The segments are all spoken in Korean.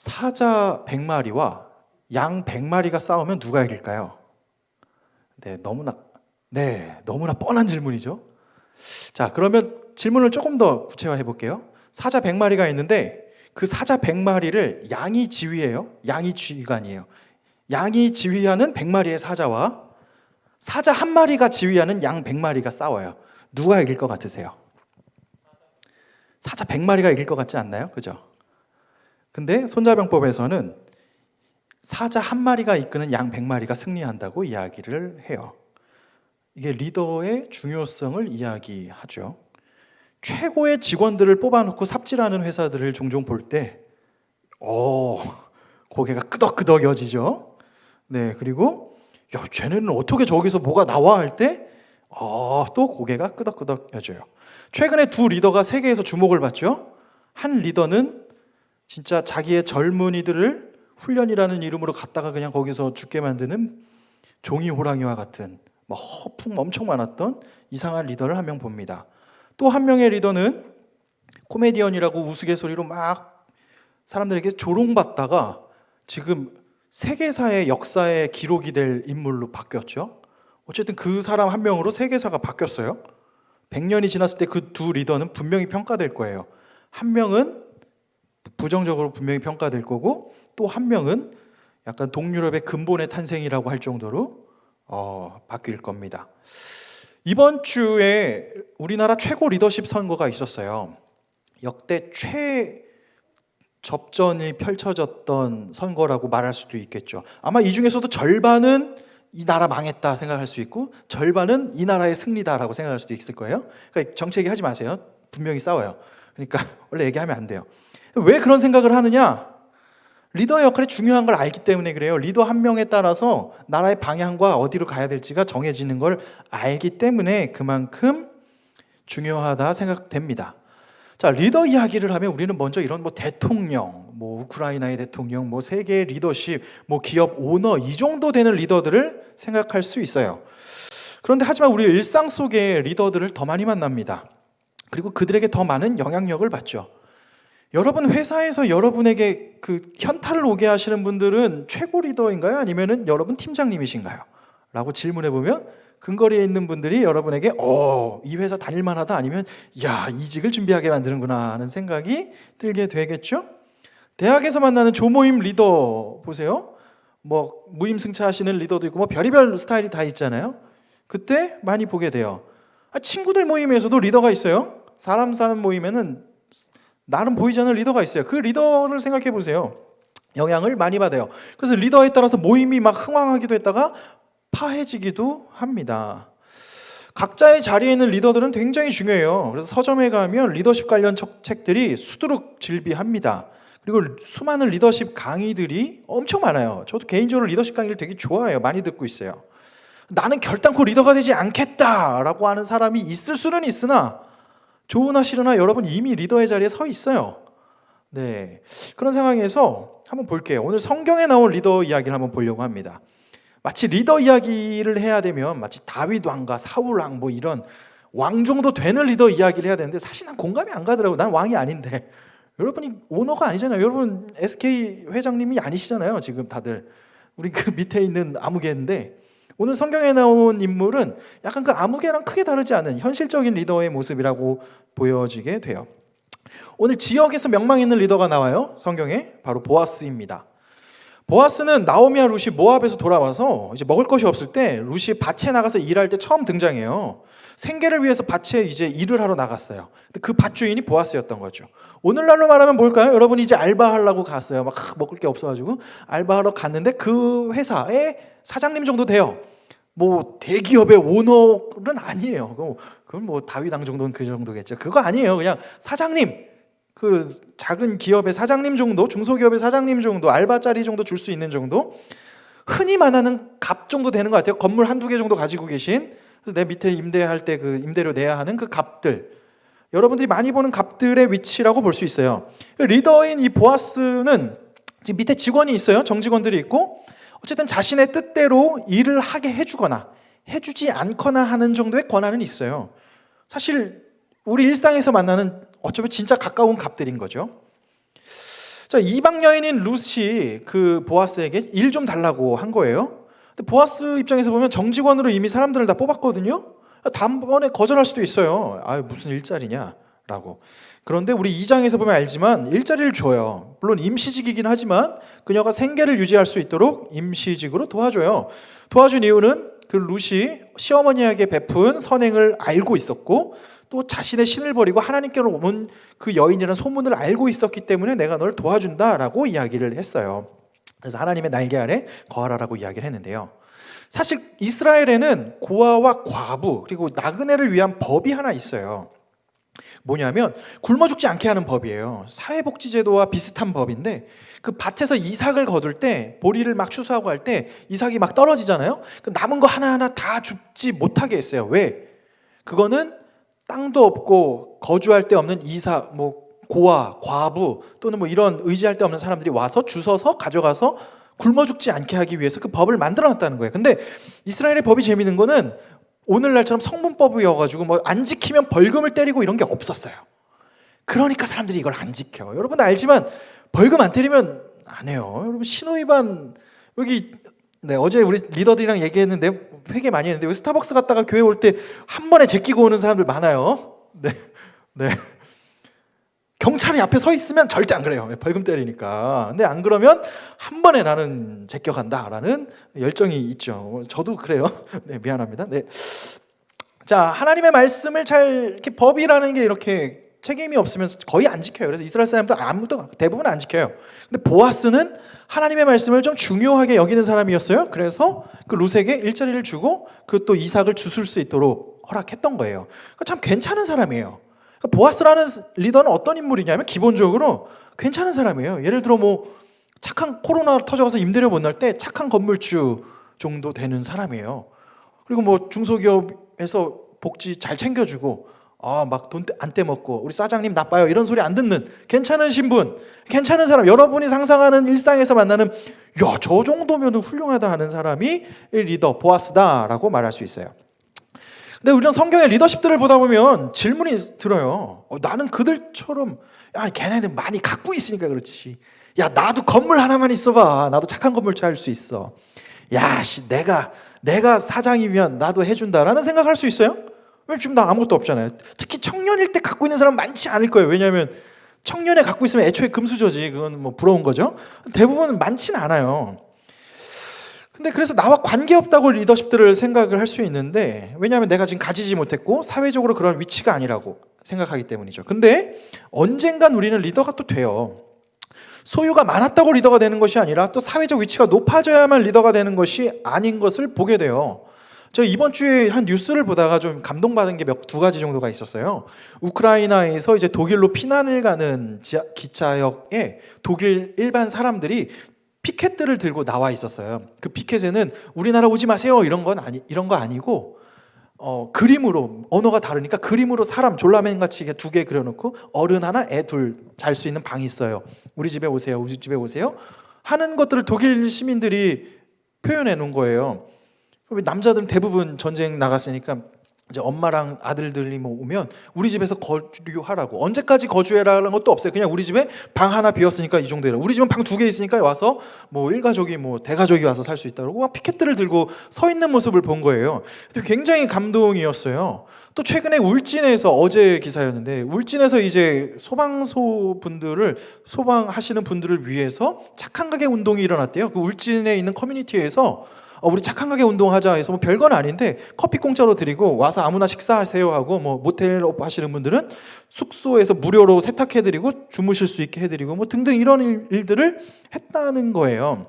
사자 100마리와 양 100마리가 싸우면 누가 이길까요? 네, 너무나 네, 너무나 뻔한 질문이죠. 자, 그러면 질문을 조금 더 구체화해 볼게요. 사자 100마리가 있는데 그 사자 100마리를 양이 지휘해요. 양이 지휘관이에요. 양이 지휘하는 100마리의 사자와 사자 한 마리가 지휘하는 양 100마리가 싸워요. 누가 이길 것 같으세요? 사자 100마리가 이길 것 같지 않나요? 그죠? 근데 손자병법에서는 사자 한 마리가 이끄는 양 100마리가 승리한다고 이야기를 해요. 이게 리더의 중요성을 이야기하죠. 최고의 직원들을 뽑아놓고 삽질하는 회사들을 종종 볼 때, 어, 고개가 끄덕끄덕여지죠. 네, 그리고 야, 쟤네는 어떻게 저기서 뭐가 나와 할 때, 어, 또 고개가 끄덕끄덕여져요. 최근에 두 리더가 세계에서 주목을 받죠. 한 리더는 진짜 자기의 젊은이들을 훈련이라는 이름으로 갖다가 그냥 거기서 죽게 만드는 종이 호랑이와 같은 뭐 허풍 엄청 많았던 이상한 리더를 한 명 봅니다. 또 한 명의 리더는 코미디언이라고 우스갯소리로 막 사람들에게 조롱받다가 지금 세계사의 역사의 기록이 될 인물로 바뀌었죠. 어쨌든 그 사람 한 명으로 세계사가 바뀌었어요. 100년이 지났을 때 그 두 리더는 분명히 평가될 거예요. 한 명은 부정적으로 분명히 평가될 거고 또 한 명은 약간 동유럽의 근본의 탄생이라고 할 정도로 어, 바뀔 겁니다. 이번 주에 우리나라 최고 리더십 선거가 있었어요. 역대 최 접전이 펼쳐졌던 선거라고 말할 수도 있겠죠. 아마 이 중에서도 절반은 이 나라 망했다 생각할 수 있고 절반은 이 나라의 승리다라고 생각할 수도 있을 거예요. 그러니까 정치 얘기하지 마세요. 분명히 싸워요. 그러니까 원래 얘기하면 안 돼요. 왜 그런 생각을 하느냐? 리더의 역할이 중요한 걸 알기 때문에 그래요. 리더 한 명에 따라서 나라의 방향과 어디로 가야 될지가 정해지는 걸 알기 때문에 그만큼 중요하다 생각됩니다. 자, 리더 이야기를 하면 우리는 먼저 이런 뭐 대통령, 뭐 우크라이나의 대통령, 뭐 세계 리더십, 뭐 기업 오너 이 정도 되는 리더들을 생각할 수 있어요. 그런데 하지만 우리 일상 속에 리더들을 더 많이 만납니다. 그리고 그들에게 더 많은 영향력을 받죠. 여러분 회사에서 여러분에게 그 현타를 오게 하시는 분들은 최고 리더인가요? 아니면은 여러분 팀장님이신가요? 라고 질문해 보면 근거리에 있는 분들이 여러분에게 어, 이 회사 다닐 만하다 아니면 야, 이직을 준비하게 만드는구나 하는 생각이 들게 되겠죠? 대학에서 만나는 조모임 리더 보세요. 뭐 무임승차 하시는 리더도 있고 뭐 별의별 스타일이 다 있잖아요. 그때 많이 보게 돼요. 아, 친구들 모임에서도 리더가 있어요. 사람 사람 모임에는 나름 보이지 않는 리더가 있어요. 그 리더를 생각해 보세요. 영향을 많이 받아요. 그래서 리더에 따라서 모임이 막 흥황하기도 했다가 파해지기도 합니다. 각자의 자리에 있는 리더들은 굉장히 중요해요. 그래서 서점에 가면 리더십 관련 책- 책들이 수두룩 질비합니다. 그리고 수많은 리더십 강의들이 엄청 많아요. 저도 개인적으로 리더십 강의를 되게 좋아해요. 많이 듣고 있어요. 나는 결단코 리더가 되지 않겠다라고 하는 사람이 있을 수는 있으나 좋으나 싫으나 여러분 이미 리더의 자리에 서 있어요. 네. 그런 상황에서 한번 볼게요. 오늘 성경에 나온 리더 이야기를 한번 보려고 합니다. 마치 리더 이야기를 해야 되면 마치 다윗 왕과 사울 왕 뭐 이런 왕 정도 되는 리더 이야기를 해야 되는데 사실 난 공감이 안 가더라고. 난 왕이 아닌데. 여러분이 오너가 아니잖아요. 여러분 SK 회장님이 아니시잖아요. 지금 다들 우리 그 밑에 있는 아무개인데 오늘 성경에 나온 인물은 약간 그 아무개랑 크게 다르지 않은 현실적인 리더의 모습이라고 보여지게 돼요. 오늘 지역에서 명망 있는 리더가 나와요. 성경에 바로 보아스입니다. 보아스는 나오미와 룻이 모압에서 돌아와서 이제 먹을 것이 없을 때 룻이 밭에 나가서 일할 때 처음 등장해요. 생계를 위해서 밭에 이제 일을 하러 나갔어요. 그밭 주인이 보아스였던 거죠. 오늘날로 말하면 뭘까요? 여러분이 이제 알바하려고 갔어요. 막 먹을 게 없어가지고 알바하러 갔는데 그 회사의 사장님 정도 돼요. 뭐 대기업의 오너는 아니에요. 그건- 그건 뭐왕 정도는 그 정도겠죠. 그거 아니에요. 그냥 사장님 그 작은 기업의 사장님 정도, 중소기업의 사장님 정도, 알바짜리 정도 줄 수 있는 정도, 흔히 말하는 갑 정도 되는 것 같아요. 건물 한두 개 정도 가지고 계신, 그래서 내 밑에 임대할 때 그 임대료 내야 하는 그 갑들, 여러분들이 많이 보는 갑들의 위치라고 볼 수 있어요. 리더인 이 보아스는 지금 밑에 직원이 있어요. 정직원들이 있고, 어쨌든 자신의 뜻대로 일을 하게 해주거나 해주지 않거나 하는 정도의 권한은 있어요. 사실 우리 일상에서 만나는 어쩌면 진짜 가까운 갑들인 거죠. 자 이방 여인인 룻이 그 보아스에게 일 좀 달라고 한 거예요. 근데 보아스 입장에서 보면 정직원으로 이미 사람들을 다 뽑았거든요. 단번에 거절할 수도 있어요. 아 무슨 일자리냐라고. 그런데 우리 2장에서 보면 알지만 일자리를 줘요. 물론 임시직이긴 하지만 그녀가 생계를 유지할 수 있도록 임시직으로 도와줘요. 도와준 이유는 그 룻이 시어머니에게 베푼 선행을 알고 있었고 또 자신의 신을 버리고 하나님께로 온 그 여인이라는 소문을 알고 있었기 때문에 내가 널 도와준다라고 이야기를 했어요. 그래서 하나님의 날개 아래 거하라라고 이야기를 했는데요. 사실 이스라엘에는 고아와 과부 그리고 나그네를 위한 법이 하나 있어요. 뭐냐면 굶어 죽지 않게 하는 법이에요. 사회복지제도와 비슷한 법인데 그 밭에서 이삭을 거둘 때 보리를 막 추수하고 할 때 이삭이 막 떨어지잖아요. 그 남은 거 하나하나 다 줍지 못하게 했어요. 왜? 그거는 땅도 없고 거주할 데 없는 이사 뭐 고아, 과부 또는 뭐 이런 의지할 데 없는 사람들이 와서 주워서 가져가서 굶어 죽지 않게 하기 위해서 그 법을 만들어 놨다는 거예요. 근데 이스라엘의 법이 재밌는 거는 오늘날처럼 성문법이어 가지고 뭐 안 지키면 벌금을 때리고 이런 게 없었어요. 그러니까 사람들이 이걸 안 지켜. 여러분 알지만 벌금 안 때리면 안 해요. 여러분 신호 위반 여기 네 어제 우리 리더들이랑 얘기했는데 회개 많이 했는데 스타벅스 갔다가 교회 올 때 한 번에 제끼고 오는 사람들 많아요. 네, 네. 경찰이 앞에 서 있으면 절대 안 그래요. 벌금 때리니까. 근데 안 그러면 한 번에 나는 제껴간다라는 열정이 있죠. 저도 그래요. 네, 미안합니다. 네. 자, 하나님의 말씀을 잘 이렇게 법이라는 게 이렇게 책임이 없으면 거의 안 지켜요. 그래서 이스라엘 사람들 아무도 대부분 안 지켜요. 근데 보아스는 하나님의 말씀을 좀 중요하게 여기는 사람이었어요. 그래서 그 룻에게 일자리를 주고 그 또 이삭을 주술 수 있도록 허락했던 거예요. 그러니까 참 괜찮은 사람이에요. 그러니까 보아스라는 리더는 어떤 인물이냐면 기본적으로 괜찮은 사람이에요. 예를 들어 뭐 착한 코로나 터져가서 임대료 못낼때 착한 건물주 정도 되는 사람이에요. 그리고 뭐 중소기업에서 복지 잘 챙겨주고 아 막 돈 안 떼먹고 우리 사장님 나빠요 이런 소리 안 듣는 괜찮은 신 분 괜찮은 사람 여러분이 상상하는 일상에서 만나는 야 저 정도면 훌륭하다 하는 사람이 리더 보아스다라고 말할 수 있어요. 근데 우리는 성경의 리더십들을 보다 보면 질문이 들어요. 어, 나는 그들처럼 야 걔네들 많이 갖고 있으니까 그렇지. 야 나도 건물 하나만 있어봐. 나도 착한 건물주 할 수 있어. 야씨 내가 내가 사장이면 나도 해준다라는 생각할 수 있어요? 왜 지금 나 아무것도 없잖아요. 특히 청년일 때 갖고 있는 사람 많지 않을 거예요. 왜냐하면 청년에 갖고 있으면 애초에 금수저지. 그건 뭐 부러운 거죠. 대부분 많지는 않아요. 근데 그래서 나와 관계없다고 리더십들을 생각을 할 수 있는데 왜냐하면 내가 지금 가지지 못했고 사회적으로 그런 위치가 아니라고 생각하기 때문이죠. 근데 언젠간 우리는 리더가 또 돼요. 소유가 많았다고 리더가 되는 것이 아니라 또 사회적 위치가 높아져야만 리더가 되는 것이 아닌 것을 보게 돼요. 저 이번 주에 한 뉴스를 보다가 좀 감동받은 게 몇 두 가지 정도가 있었어요. 우크라이나에서 이제 독일로 피난을 가는 기차역에 독일 일반 사람들이 피켓들을 들고 나와 있었어요. 그 피켓에는 우리나라 오지 마세요 이런 건 아니 이런 거 아니고 어, 그림으로 언어가 다르니까 그림으로 사람 졸라맨 같이 두 개 그려놓고 어른 하나 애 둘 잘 수 있는 방이 있어요. 우리 집에 오세요. 우리 집에 오세요. 하는 것들을 독일 시민들이 표현해 놓은 거예요. 남자들은 대부분 전쟁 나갔으니까 이제 엄마랑 아들들이 뭐 오면 우리 집에서 거주하라고 언제까지 거주해라는 것도 없어요. 그냥 우리 집에 방 하나 비었으니까 이 정도라. 우리 집은 방 두 개 있으니까 와서 뭐 일가족이 뭐 대가족이 와서 살 수 있다고 막 피켓들을 들고 서 있는 모습을 본 거예요. 굉장히 감동이었어요. 또 최근에 울진에서 어제 기사였는데 울진에서 이제 소방소 분들을 소방하시는 분들을 위해서 착한 가게 운동이 일어났대요. 그 울진에 있는 커뮤니티에서 어, 우리 착한 가게 운동하자 해서 뭐 별건 아닌데 커피 공짜로 드리고 와서 아무나 식사하세요 하고 뭐 모텔 하시는 분들은 숙소에서 무료로 세탁해 드리고 주무실 수 있게 해 드리고 뭐 등등 이런 일들을 했다는 거예요.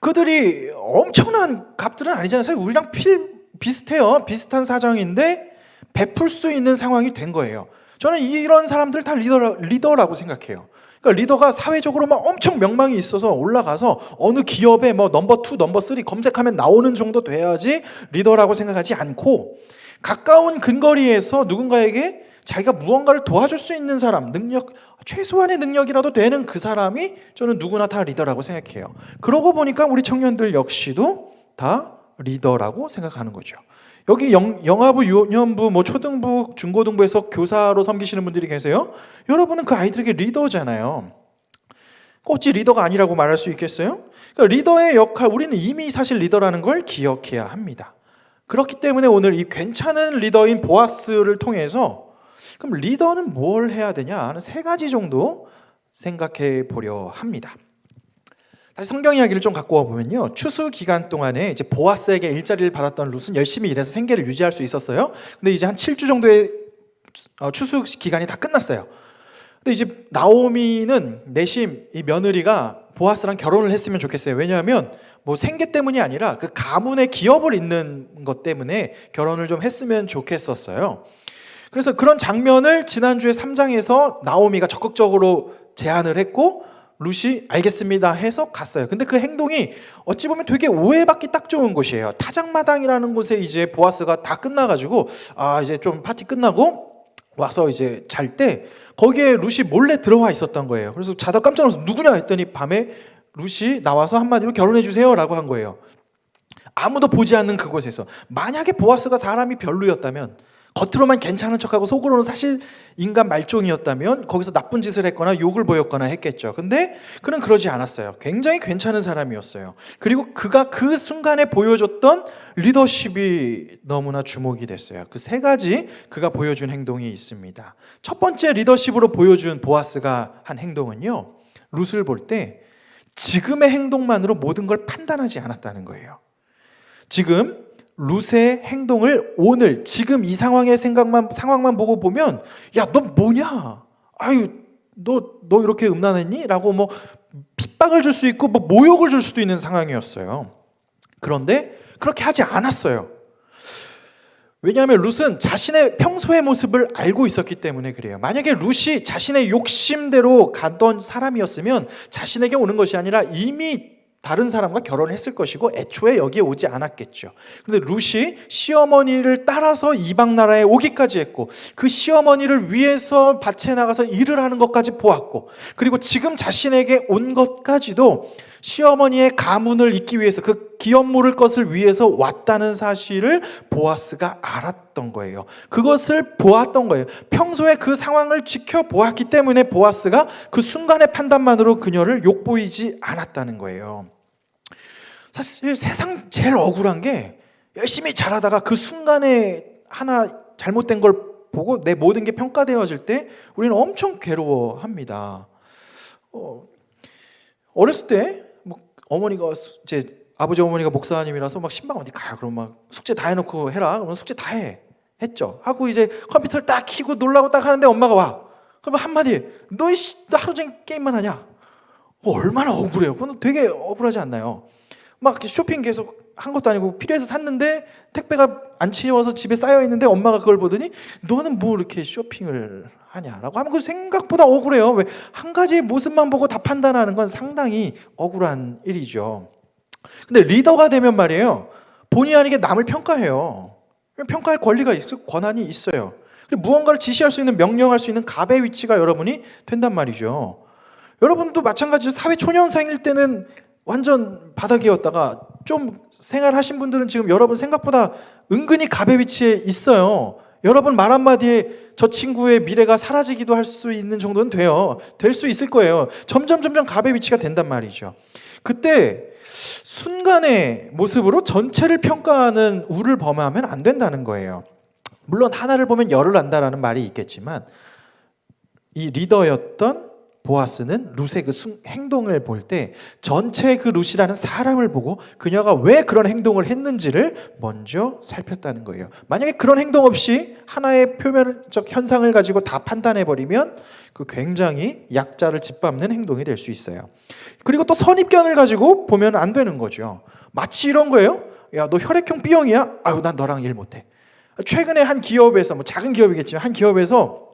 그들이 엄청난 값들은 아니잖아요. 사실 우리랑 필, 비슷해요. 비슷한 사정인데 베풀 수 있는 상황이 된 거예요. 저는 이런 사람들 다 리더, 리더라고 생각해요. 그러니까 리더가 사회적으로 막 엄청 명망이 있어서 올라가서 어느 기업에 뭐 넘버 2, 넘버 3 검색하면 나오는 정도 돼야지 리더라고 생각하지 않고 가까운 근거리에서 누군가에게 자기가 무언가를 도와줄 수 있는 사람, 능력, 최소한의 능력이라도 되는 그 사람이 저는 누구나 다 리더라고 생각해요. 그러고 보니까 우리 청년들 역시도 다 리더라고 생각하는 거죠. 여기 영, 영화부, 유년부, 뭐 초등부, 중고등부에서 교사로 섬기시는 분들이 계세요. 여러분은 그 아이들에게 리더잖아요. 꽃이 리더가 아니라고 말할 수 있겠어요? 그러니까 리더의 역할, 우리는 이미 사실 리더라는 걸 기억해야 합니다. 그렇기 때문에 오늘 이 괜찮은 리더인 보아스를 통해서 그럼 리더는 뭘 해야 되냐 하는 세 가지 정도 생각해 보려 합니다. 다시 성경 이야기를 좀 갖고 와 보면요. 추수 기간 동안에 이제 보아스에게 일자리를 받았던 룻은 열심히 일해서 생계를 유지할 수 있었어요. 근데 이제 한 7주 정도의 어, 추수 기간이 다 끝났어요. 근데 이제 나오미는 내심 이 며느리가 보아스랑 결혼을 했으면 좋겠어요. 왜냐하면 뭐 생계 때문이 아니라 그 가문의 기업을 잇는 것 때문에 결혼을 좀 했으면 좋겠었어요. 그래서 그런 장면을 지난주에 3장에서 나오미가 적극적으로 제안을 했고 루시 알겠습니다 해서 갔어요. 근데 그 행동이 어찌 보면 되게 오해받기 딱 좋은 곳이에요. 타작마당이라는 곳에 이제 보아스가 다 끝나가지고 아 이제 좀 파티 끝나고 와서 이제 잘 때 거기에 루시 몰래 들어와 있었던 거예요. 그래서 자다 깜짝 놀라서 누구냐 했더니 밤에 루시 나와서 한마디로 결혼해 주세요라고 한 거예요. 아무도 보지 않는 그곳에서 만약에 보아스가 사람이 별로였다면 겉으로만 괜찮은 척하고 속으로는 사실 인간 말종이었다면 거기서 나쁜 짓을 했거나 욕을 보였거나 했겠죠. 근데 그는 그러지 않았어요. 굉장히 괜찮은 사람이었어요. 그리고 그가 그 순간에 보여줬던 리더십이 너무나 주목이 됐어요. 그 세 가지 그가 보여준 행동이 있습니다. 첫 번째 리더십으로 보여준 보아스가 한 행동은요. 룻을 볼 때 지금의 행동만으로 모든 걸 판단하지 않았다는 거예요. 지금 룻의 행동을 오늘 지금 이 상황의 생각만 상황만 보고 보면 야 너 뭐냐 아유 너 너 이렇게 음란했니?라고 뭐 핍박을 줄 수 있고 뭐 모욕을 줄 수도 있는 상황이었어요. 그런데 그렇게 하지 않았어요. 왜냐하면 룻은 자신의 평소의 모습을 알고 있었기 때문에 그래요. 만약에 룻이 자신의 욕심대로 가던 사람이었으면 자신에게 오는 것이 아니라 이미 다른 사람과 결혼을 했을 것이고 애초에 여기에 오지 않았겠죠. 그런데 룻이 시어머니를 따라서 이방 나라에 오기까지 했고 그 시어머니를 위해서 밭에 나가서 일을 하는 것까지 보았고 그리고 지금 자신에게 온 것까지도 시어머니의 가문을 잇기 위해서 그 기업 물을 것을 위해서 왔다는 사실을 보아스가 알았던 거예요. 그것을 보았던 거예요. 평소에 그 상황을 지켜보았기 때문에 보아스가 그 순간의 판단만으로 그녀를 욕보이지 않았다는 거예요. 사실 세상 제일 억울한 게 열심히 잘하다가 그 순간에 하나 잘못된 걸 보고 내 모든 게 평가되어질 때 우리는 엄청 괴로워합니다. 어, 어렸을 때 뭐 어머니가 수- 제 아버지 어머니가 목사님이라서 막 신방 어디 가 그럼 막 숙제 다 해놓고 해라 그러면 숙제 다 해. 했죠. 하고 이제 컴퓨터를 딱 키고 놀라고 딱 하는데 엄마가 와. 그러면 한마디 너, 이씨, 너 하루 종일 게임만 하냐? 어, 얼마나 억울해요. 그건 되게 억울하지 않나요? 막 쇼핑 계속 한 것도 아니고 필요해서 샀는데 택배가 안 치워서 집에 쌓여 있는데 엄마가 그걸 보더니 너는 뭐 이렇게 쇼핑을 하냐라고 하면 그 생각보다 억울해요. 왜 한 가지 모습만 보고 다 판단하는 건 상당히 억울한 일이죠. 근데 리더가 되면 말이에요. 본의 아니게 남을 평가해요. 평가할 권리가 있고 권한이 있어요. 무언가를 지시할 수 있는 명령할 수 있는 갑의 위치가 여러분이 된단 말이죠. 여러분도 마찬가지로 사회 초년생일 때는 완전 바닥이었다가 좀 생활하신 분들은 지금 여러분 생각보다 은근히 갑의 위치에 있어요. 여러분 말 한마디에 저 친구의 미래가 사라지기도 할 수 있는 정도는 돼요. 될 수 있을 거예요. 점점 점점 갑의 위치가 된단 말이죠. 그때 순간의 모습으로 전체를 평가하는 우를 범하면 안 된다는 거예요. 물론 하나를 보면 열을 안다라는 말이 있겠지만 이 리더였던 보아스는 룻의 그 순- 행동을 볼 때 전체 그 룻이라는 사람을 보고 그녀가 왜 그런 행동을 했는지를 먼저 살폈다는 거예요. 만약에 그런 행동 없이 하나의 표면적 현상을 가지고 다 판단해 버리면 그 굉장히 약자를 짓밟는 행동이 될 수 있어요. 그리고 또 선입견을 가지고 보면 안 되는 거죠. 마치 이런 거예요. 야, 너 혈액형 B형이야? 아유, 난 너랑 일 못해. 최근에 한 기업에서 뭐 작은 기업이겠지만 한 기업에서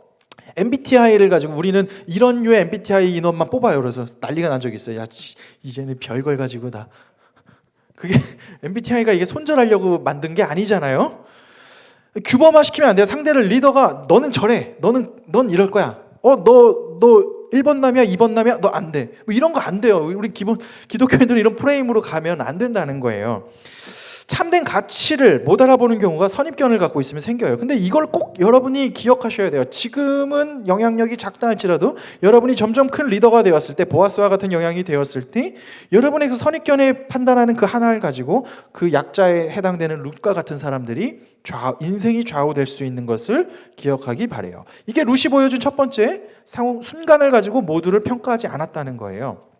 MBTI를 가지고 우리는 이런 류의 MBTI 인원만 뽑아요. 그래서 난리가 난 적이 있어요. 야, 씨, 이제는 별걸 가지고 다 그게 MBTI가 이게 손절하려고 만든 게 아니잖아요. 규범화 시키면 안 돼요. 상대를 리더가 너는 저래. 너는 넌 이럴 거야. 어, 너 너 1번 남이야, 2번 남이야. 너 안 돼. 뭐 이런 거 안 돼요. 우리 기본 기독교인들은 이런 프레임으로 가면 안 된다는 거예요. 참된 가치를 못 알아보는 경우가 선입견을 갖고 있으면 생겨요. 근데 이걸 꼭 여러분이 기억하셔야 돼요. 지금은 영향력이 작다 할지라도 여러분이 점점 큰 리더가 되었을 때 보아스와 같은 영향이 되었을 때 여러분의 그 선입견에 판단하는 그 하나를 가지고 그 약자에 해당되는 룻과 같은 사람들이 좌, 인생이 좌우될 수 있는 것을 기억하기 바래요. 이게 룻이 보여준 첫 번째 순간을 가지고 모두를 평가하지 않았다는 거예요.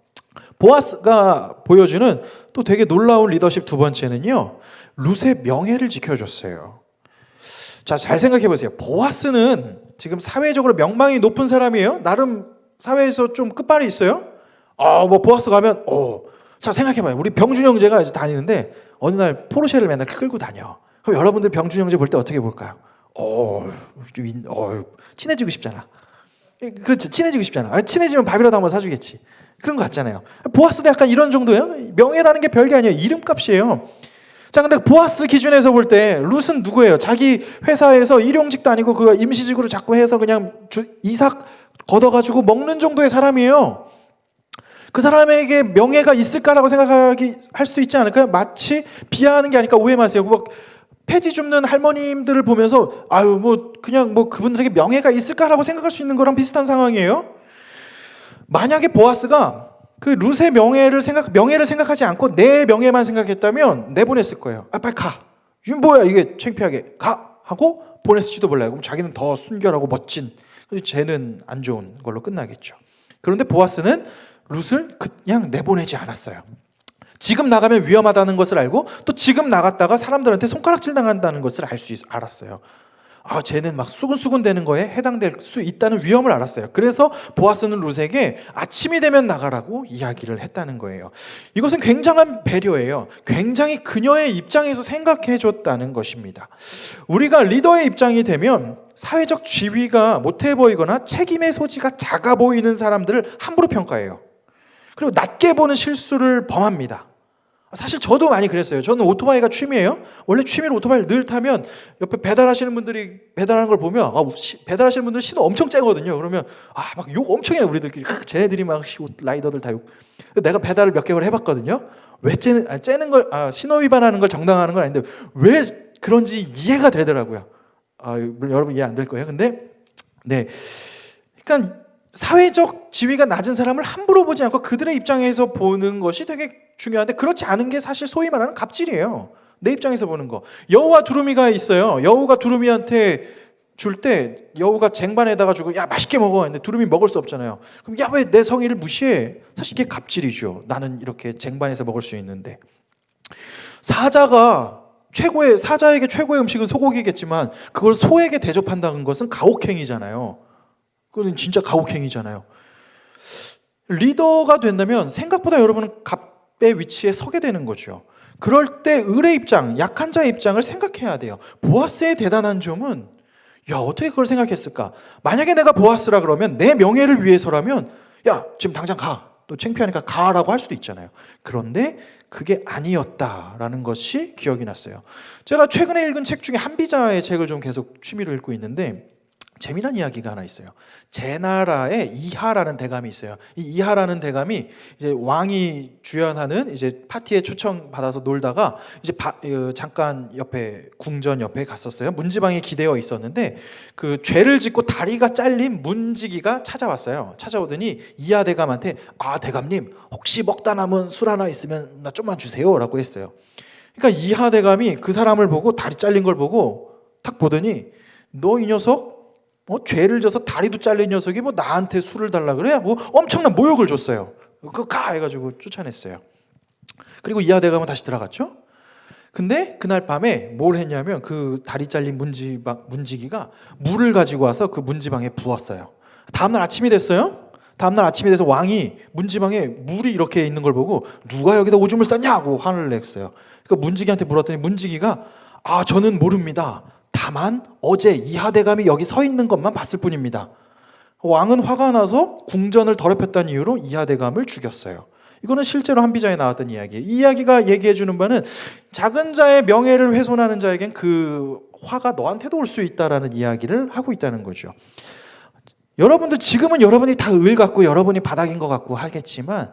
보아스가 보여주는 또 되게 놀라운 리더십 두 번째는요. 룻의 명예를 지켜줬어요. 자, 잘 생각해 보세요. 보아스는 지금 사회적으로 명망이 높은 사람이에요. 나름 사회에서 좀 끝발이 있어요. 어, 뭐 보아스 가면 어. 자, 생각해 봐요. 우리 병준 형제가 이제 다니는데 어느 날 포르쉐를 맨날 끌고 다녀. 그럼 여러분들 병준 형제 볼 때 어떻게 볼까요? 어, 어, 친해지고 싶잖아. 그렇지. 친해지고 싶잖아. 아, 친해지면 밥이라도 한번 사주겠지. 그런 거 같잖아요. 보아스도 약간 이런 정도예요. 명예라는 게 별게 아니에요. 이름값이에요. 자, 근데 보아스 기준에서 볼 때 룻은 누구예요? 자기 회사에서 일용직도 아니고 그 임시직으로 자꾸 해서 그냥 주, 이삭 걷어가지고 먹는 정도의 사람이에요. 그 사람에게 명예가 있을까라고 생각하기 할 수도 있지 않을까요? 마치 비하하는 게 아닐까 오해 마세요. 막 폐지 줍는 할머님들을 보면서 아유 뭐 그냥 뭐 그분들에게 명예가 있을까라고 생각할 수 있는 거랑 비슷한 상황이에요. 만약에 보아스가 그 룻의 명예를 생각 명예를 생각하지 않고 내 명예만 생각했다면 내보냈을 거예요. 아 빨리 가. 이게 뭐야 이게 창피하게 가 하고 보냈을지도 몰라요. 그럼 자기는 더 순결하고 멋진. 근데 쟤는 안 좋은 걸로 끝나겠죠. 그런데 보아스는 룻을 그냥 내보내지 않았어요. 지금 나가면 위험하다는 것을 알고 또 지금 나갔다가 사람들한테 손가락질 당한다는 것을 알 수 알았어요. 아, 쟤는 막 수근수근 되는 거에 해당될 수 있다는 위험을 알았어요. 그래서 보아스는 룻에게 아침이 되면 나가라고 이야기를 했다는 거예요. 이것은 굉장한 배려예요. 굉장히 그녀의 입장에서 생각해 줬다는 것입니다. 우리가 리더의 입장이 되면 사회적 지위가 못해 보이거나 책임의 소지가 작아 보이는 사람들을 함부로 평가해요. 그리고 낮게 보는 실수를 범합니다. 사실 저도 많이 그랬어요. 저는 오토바이가 취미예요. 원래 취미로 오토바이를 늘 타면 옆에 배달하시는 분들이 배달하는 걸 보면 아, 시- 배달하시는 분들 신호 엄청 째거든요. 그러면 아 막 욕 엄청 해요 우리들끼리. 크, 쟤네들이 막 씨, 라이더들 다 욕. 내가 배달을 몇 개월 해봤거든요. 왜 째는 아, 째는 걸 아, 신호 위반하는 걸 정당화하는 건 아닌데 왜 그런지 이해가 되더라고요. 아, 물론 여러분 이해 안 될 거예요. 근데 네, 그러니까 사회적 지위가 낮은 사람을 함부로 보지 않고 그들의 입장에서 보는 것이 되게 중요한데 그렇지 않은 게 사실 소위 말하는 갑질이에요. 내 입장에서 보는 거. 여우와 두루미가 있어요. 여우가 두루미한테 줄 때 여우가 쟁반에다가 주고 야 맛있게 먹어. 근데 두루미 먹을 수 없잖아요. 그럼 야 왜 내 성의를 무시해? 사실 이게 갑질이죠. 나는 이렇게 쟁반에서 먹을 수 있는데 사자가 최고의 사자에게 최고의 음식은 소고기겠지만 그걸 소에게 대접한다는 것은 가혹행위잖아요. 그건 진짜 가혹행위잖아요. 리더가 된다면 생각보다 여러분은 갑의 위치에 서게 되는 거죠. 그럴 때 을의 입장, 약한 자의 입장을 생각해야 돼요. 보아스의 대단한 점은 야 어떻게 그걸 생각했을까? 만약에 내가 보아스라 그러면 내 명예를 위해서라면 야 지금 당장 가. 또 창피하니까 가라고 할 수도 있잖아요. 그런데 그게 아니었다라는 것이 기억이 났어요. 제가 최근에 읽은 책 중에 한비자의 책을 좀 계속 취미로 읽고 있는데 재미난 이야기가 하나 있어요. 제나라에 이하라는 대감이 있어요. 이 이하라는 대감이 이제 왕이 주연하는 이제 파티에 초청 받아서 놀다가 이제 바- 어, 잠깐 옆에 궁전 옆에 갔었어요. 문지방에 기대어 있었는데 그 죄를 짓고 다리가 잘린 문지기가 찾아왔어요. 찾아오더니 이하 대감한테 아 대감님 혹시 먹다 남은 술 하나 있으면 나 좀만 주세요라고 했어요. 그러니까 이하 대감이 그 사람을 보고 다리 잘린 걸 보고 탁 보더니 너 이 녀석 뭐 죄를 져서 다리도 잘린 녀석이 뭐 나한테 술을 달라 그래? 뭐 엄청난 모욕을 줬어요. 그가 해가지고 쫓아냈어요. 그리고 이하 대감은 다시 들어갔죠. 근데 그날 밤에 뭘 했냐면 그 다리 잘린 문지방 문지기가 물을 가지고 와서 그 문지방에 부었어요. 다음날 아침이 됐어요. 다음날 아침이 돼서 왕이 문지방에 물이 이렇게 있는 걸 보고 누가 여기다 오줌을 쌌냐고 화를 냈어요. 그 문지기한테 물었더니 문지기가 아 저는 모릅니다. 다만 어제 이하대감이 여기 서 있는 것만 봤을 뿐입니다. 왕은 화가 나서 궁전을 더럽혔다는 이유로 이하대감을 죽였어요. 이거는 실제로 한비자에 나왔던 이야기예요. 이 이야기가 얘기해 주는 바는 작은 자의 명예를 훼손하는 자에겐 그 화가 너한테도 올 수 있다라는 이야기를 하고 있다는 거죠. 여러분들 지금은 여러분이 다 을 같고 여러분이 바닥인 것 같고 하겠지만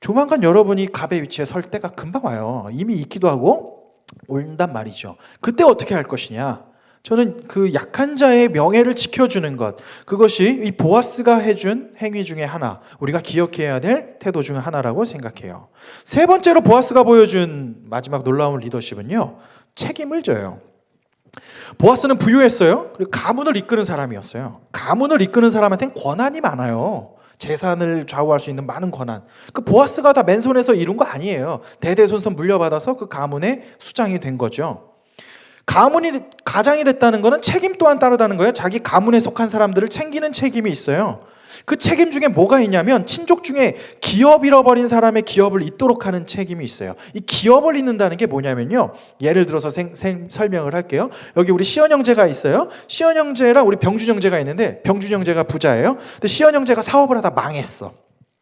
조만간 여러분이 갑의 위치에 설 때가 금방 와요. 이미 있기도 하고 온단 말이죠. 그때 어떻게 할 것이냐? 저는 그 약한 자의 명예를 지켜주는 것, 그것이 이 보아스가 해준 행위 중에 하나, 우리가 기억해야 될 태도 중 하나라고 생각해요. 세 번째로 보아스가 보여준 마지막 놀라운 리더십은요, 책임을 져요. 보아스는 부유했어요. 그리고 가문을 이끄는 사람이었어요. 가문을 이끄는 사람한테는 권한이 많아요. 재산을 좌우할 수 있는 많은 권한. 그 보아스가 다 맨손에서 이룬 거 아니에요. 대대손손 물려받아서 그 가문의 수장이 된 거죠. 가문이 가장이 됐다는 것은 책임 또한 따르다는 거예요. 자기 가문에 속한 사람들을 챙기는 책임이 있어요. 그 책임 중에 뭐가 있냐면 친족 중에 기업 잃어버린 사람의 기업을 잇도록 하는 책임이 있어요. 이 기업을 잇는다는 게 뭐냐면요. 예를 들어서 생, 생, 설명을 할게요. 여기 우리 시연 형제가 있어요. 시연 형제랑 우리 병준 형제가 있는데 병준 형제가 부자예요. 근데 시연 형제가 사업을 하다 망했어.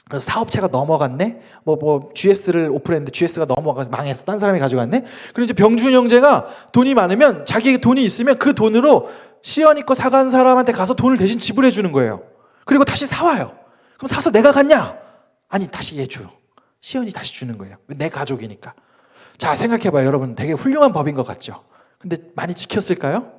그래서 사업체가 넘어갔네. 뭐뭐 GS를 오픈했는데 GS가 넘어가서 망했어. 딴 사람이 가져갔네. 그리고 이제 병준 형제가 돈이 많으면 자기 돈이 있으면 그 돈으로 시연이 거 사간 사람한테 가서 돈을 대신 지불해 주는 거예요. 그리고 다시 사와요. 그럼 사서 내가 갔냐? 아니 다시 얘 줘. 시연이 다시 주는 거예요. 내 가족이니까. 자 생각해봐요, 여러분. 되게 훌륭한 법인 것 같죠. 근데 많이 지켰을까요?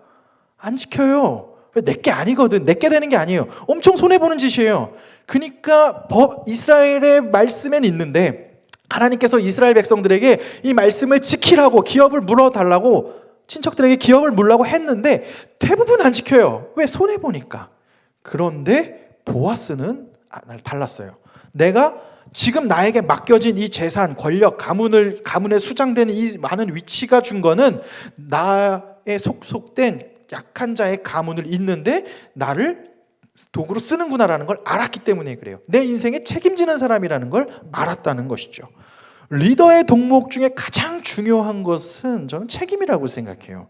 안 지켜요. 내게 아니거든. 내게 되는 게 아니에요. 엄청 손해 보는 짓이에요. 그러니까 법 이스라엘의 말씀엔 있는데 하나님께서 이스라엘 백성들에게 이 말씀을 지키라고 기업을 물어달라고 친척들에게 기업을 물라고 했는데 대부분 안 지켜요. 왜 손해 보니까. 그런데 보아스는 아, 달랐어요. 내가 지금 나에게 맡겨진 이 재산, 권력, 가문을 가문에 수장되는 이 많은 위치가 준 거는 나의 속속된 약한 자의 가문을 잇는데 나를 도구로 쓰는구나라는 걸 알았기 때문에 그래요. 내 인생에 책임지는 사람이라는 걸 알았다는 것이죠. 리더의 동목 중에 가장 중요한 것은 저는 책임이라고 생각해요.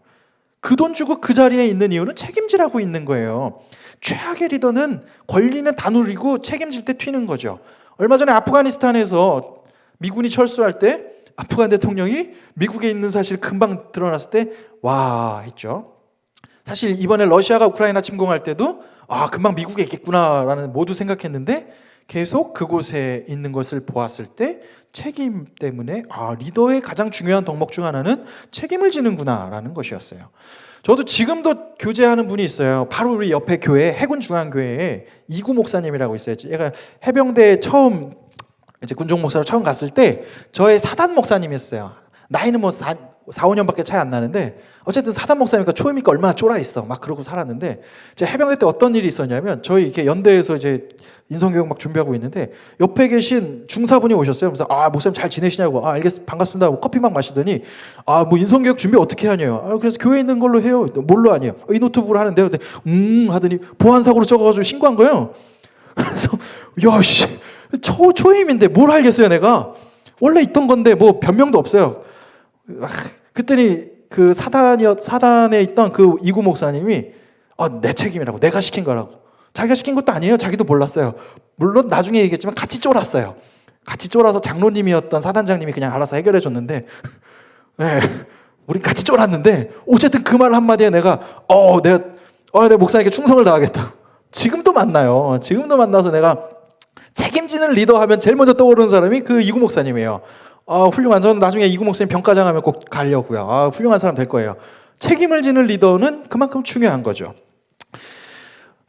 그 돈 주고 그 자리에 있는 이유는 책임지라고 있는 거예요. 최악의 리더는 권리는 다 누리고 책임질 때 튀는 거죠. 얼마 전에 아프가니스탄에서 미군이 철수할 때 아프간 대통령이 미국에 있는 사실 금방 드러났을 때 와 했죠. 사실 이번에 러시아가 우크라이나 침공할 때도 아 금방 미국에 있겠구나라는 모두 생각했는데 계속 그곳에 있는 것을 보았을 때 책임 때문에 아 리더의 가장 중요한 덕목 중 하나는 책임을 지는구나라는 것이었어요. 저도 지금도 교제하는 분이 있어요. 바로 우리 옆에 교회 해군 중앙교회에 이구 목사님이라고 있어요. 얘가 해병대 처음 이제 군종 목사로 처음 갔을 때 저의 사단 목사님이었어요. 나이는 뭐 4, 4 5년밖에 차이 안 나는데 어쨌든 사단 목사니까 초임이니까 얼마나 쫄아 있어. 막 그러고 살았는데 제 해병대 때 어떤 일이 있었냐면 저희 이렇게 연대에서 이제 인성교육 막 준비하고 있는데 옆에 계신 중사분이 오셨어요. 그래서 아 목사님 잘 지내시냐고 아 알겠습니다 반갑습니다 하고 커피 막 마시더니 아 뭐 인성교육 준비 어떻게 하냐요. 아 그래서 교회 있는 걸로 해요. 뭘로 하냐요. 이 노트북으로 하는데요. 근데 음 하더니 보안 사고로 적어가지고 신고한 거예요. 그래서 야씨 초 초임인데 뭘 알겠어요 내가 원래 있던 건데 뭐 변명도 없어요. 아, 그랬더니 그 사단이었 사단에 있던 그 이구 목사님이 아, 내 책임이라고 내가 시킨 거라고. 자기가 시킨 것도 아니에요. 자기도 몰랐어요. 물론 나중에 얘기했지만 같이 쫄았어요. 같이 쫄아서 장로님이었던 사단장님이 그냥 알아서 해결해 줬는데 네, 우린 같이 쫄았는데 어쨌든 그 말 한마디에 내가 어 내가 어, 내 목사님께 충성을 다하겠다. 지금도 만나요. 지금도 만나서 내가 책임지는 리더 하면 제일 먼저 떠오르는 사람이 그 이구 목사님이에요 아, 훌륭한. 저는 나중에 이구 목사님 병가장 하면 꼭 가려고요. 아, 훌륭한 사람 될 거예요. 책임을 지는 리더는 그만큼 중요한 거죠.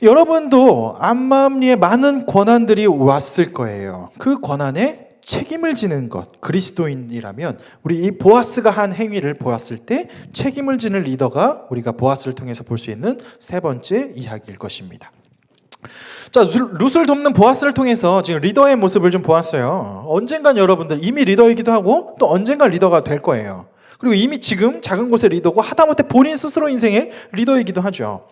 여러분도 암마음리에 많은 권한들이 왔을 거예요. 그 권한에 책임을 지는 것, 그리스도인이라면 우리 이 보아스가 한 행위를 보았을 때 책임을 지는 리더가 우리가 보아스를 통해서 볼 수 있는 세 번째 이야기일 것입니다. 자, 룻을 돕는 보아스를 통해서 지금 리더의 모습을 좀 보았어요. 언젠간 여러분들 이미 리더이기도 하고 또 언젠간 리더가 될 거예요. 그리고 이미 지금 작은 곳의 리더고 하다못해 본인 스스로 인생의 리더이기도 하죠.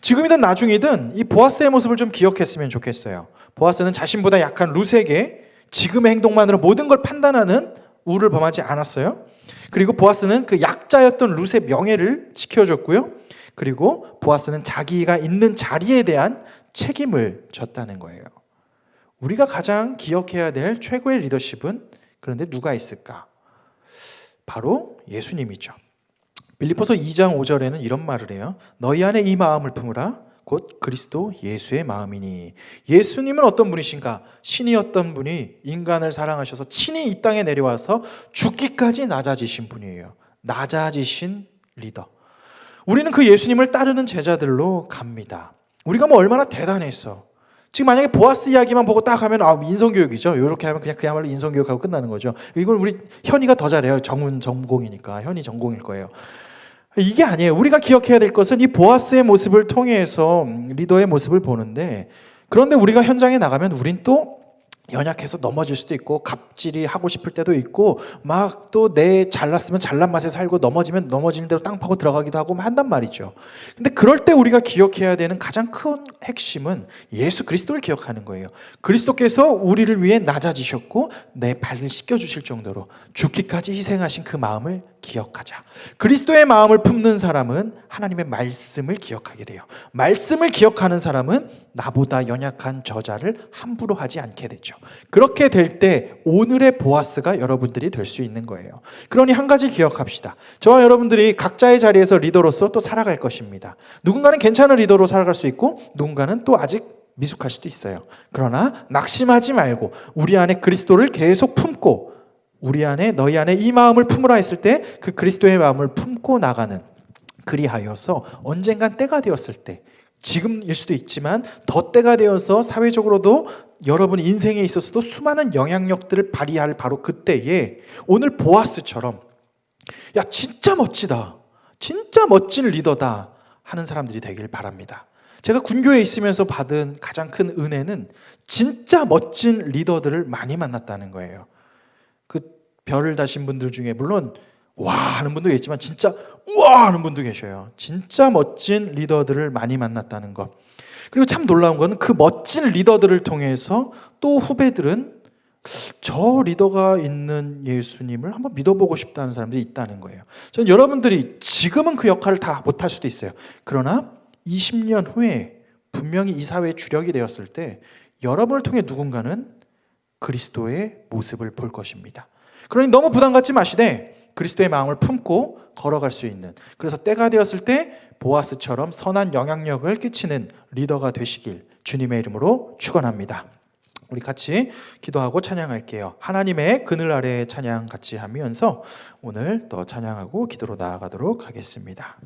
지금이든 나중이든 이 보아스의 모습을 좀 기억했으면 좋겠어요. 보아스는 자신보다 약한 룻에게 지금의 행동만으로 모든 걸 판단하는 우를 범하지 않았어요. 그리고 보아스는 그 약자였던 룻의 명예를 지켜줬고요. 그리고 보아스는 자기가 있는 자리에 대한 책임을 졌다는 거예요. 우리가 가장 기억해야 될 최고의 리더십은 그런데 누가 있을까? 바로 예수님이죠. 빌리포서 2장 5절에는 이런 말을 해요. 너희 안에 이 마음을 품으라. 곧 그리스도 예수의 마음이니. 예수님은 어떤 분이신가? 신이었던 분이 인간을 사랑하셔서 친히 이 땅에 내려와서 죽기까지 낮아지신 분이에요. 낮아지신 리더. 우리는 그 예수님을 따르는 제자들로 갑니다. 우리가 뭐 얼마나 대단했어. 지금 만약에 보아스 이야기만 보고 딱 하면 아 인성교육이죠. 이렇게 하면 그냥 그야말로 인성교육하고 끝나는 거죠. 이걸 우리 현이가 더 잘해요. 정문 전공이니까 현이 전공일 거예요. 이게 아니에요. 우리가 기억해야 될 것은 이 보아스의 모습을 통해서 리더의 모습을 보는데 그런데 우리가 현장에 나가면 우린 또 연약해서 넘어질 수도 있고 갑질이 하고 싶을 때도 있고 막 또 내 잘났으면 잘난 맛에 살고 넘어지면 넘어지는 대로 땅 파고 들어가기도 하고 한단 말이죠. 근데 그럴 때 우리가 기억해야 되는 가장 큰 핵심은 예수 그리스도를 기억하는 거예요. 그리스도께서 우리를 위해 낮아지셨고 내 발을 씻겨 주실 정도로 죽기까지 희생하신 그 마음을 기억하자. 그리스도의 마음을 품는 사람은 하나님의 말씀을 기억하게 돼요. 말씀을 기억하는 사람은 나보다 연약한 저자를 함부로 하지 않게 되죠. 그렇게 될 때 오늘의 보아스가 여러분들이 될 수 있는 거예요. 그러니 한 가지 기억합시다. 저와 여러분들이 각자의 자리에서 리더로서 또 살아갈 것입니다. 누군가는 괜찮은 리더로 살아갈 수 있고 누군가는 또 아직 미숙할 수도 있어요. 그러나 낙심하지 말고 우리 안에 그리스도를 계속 품고 우리 안에 너희 안에 이 마음을 품으라 했을 때 그 그리스도의 마음을 품고 나가는 그리하여서 언젠간 때가 되었을 때 지금일 수도 있지만 더 때가 되어서 사회적으로도 여러분 인생에 있어서도 수많은 영향력들을 발휘할 바로 그때에 오늘 보아스처럼 야 진짜 멋지다 진짜 멋진 리더다 하는 사람들이 되길 바랍니다. 제가 군교에 있으면서 받은 가장 큰 은혜는 진짜 멋진 리더들을 많이 만났다는 거예요. 그 별을 다신 분들 중에 물론 와 하는 분도 있지만 진짜 우와 하는 분도 계셔요. 진짜 멋진 리더들을 많이 만났다는 것. 그리고 참 놀라운 것은 그 멋진 리더들을 통해서 또 후배들은 저 리더가 있는 예수님을 한번 믿어보고 싶다는 사람들이 있다는 거예요. 저는 여러분들이 지금은 그 역할을 다 못할 수도 있어요. 그러나 20년 후에 분명히 이 사회의 주력이 되었을 때 여러분을 통해 누군가는 그리스도의 모습을 볼 것입니다. 그러니 너무 부담 갖지 마시되 그리스도의 마음을 품고 걸어갈 수 있는 그래서 때가 되었을 때 보아스처럼 선한 영향력을 끼치는 리더가 되시길 주님의 이름으로 축원합니다. 우리 같이 기도하고 찬양할게요. 하나님의 그늘 아래 찬양 같이 하면서 오늘 또 찬양하고 기도로 나아가도록 하겠습니다.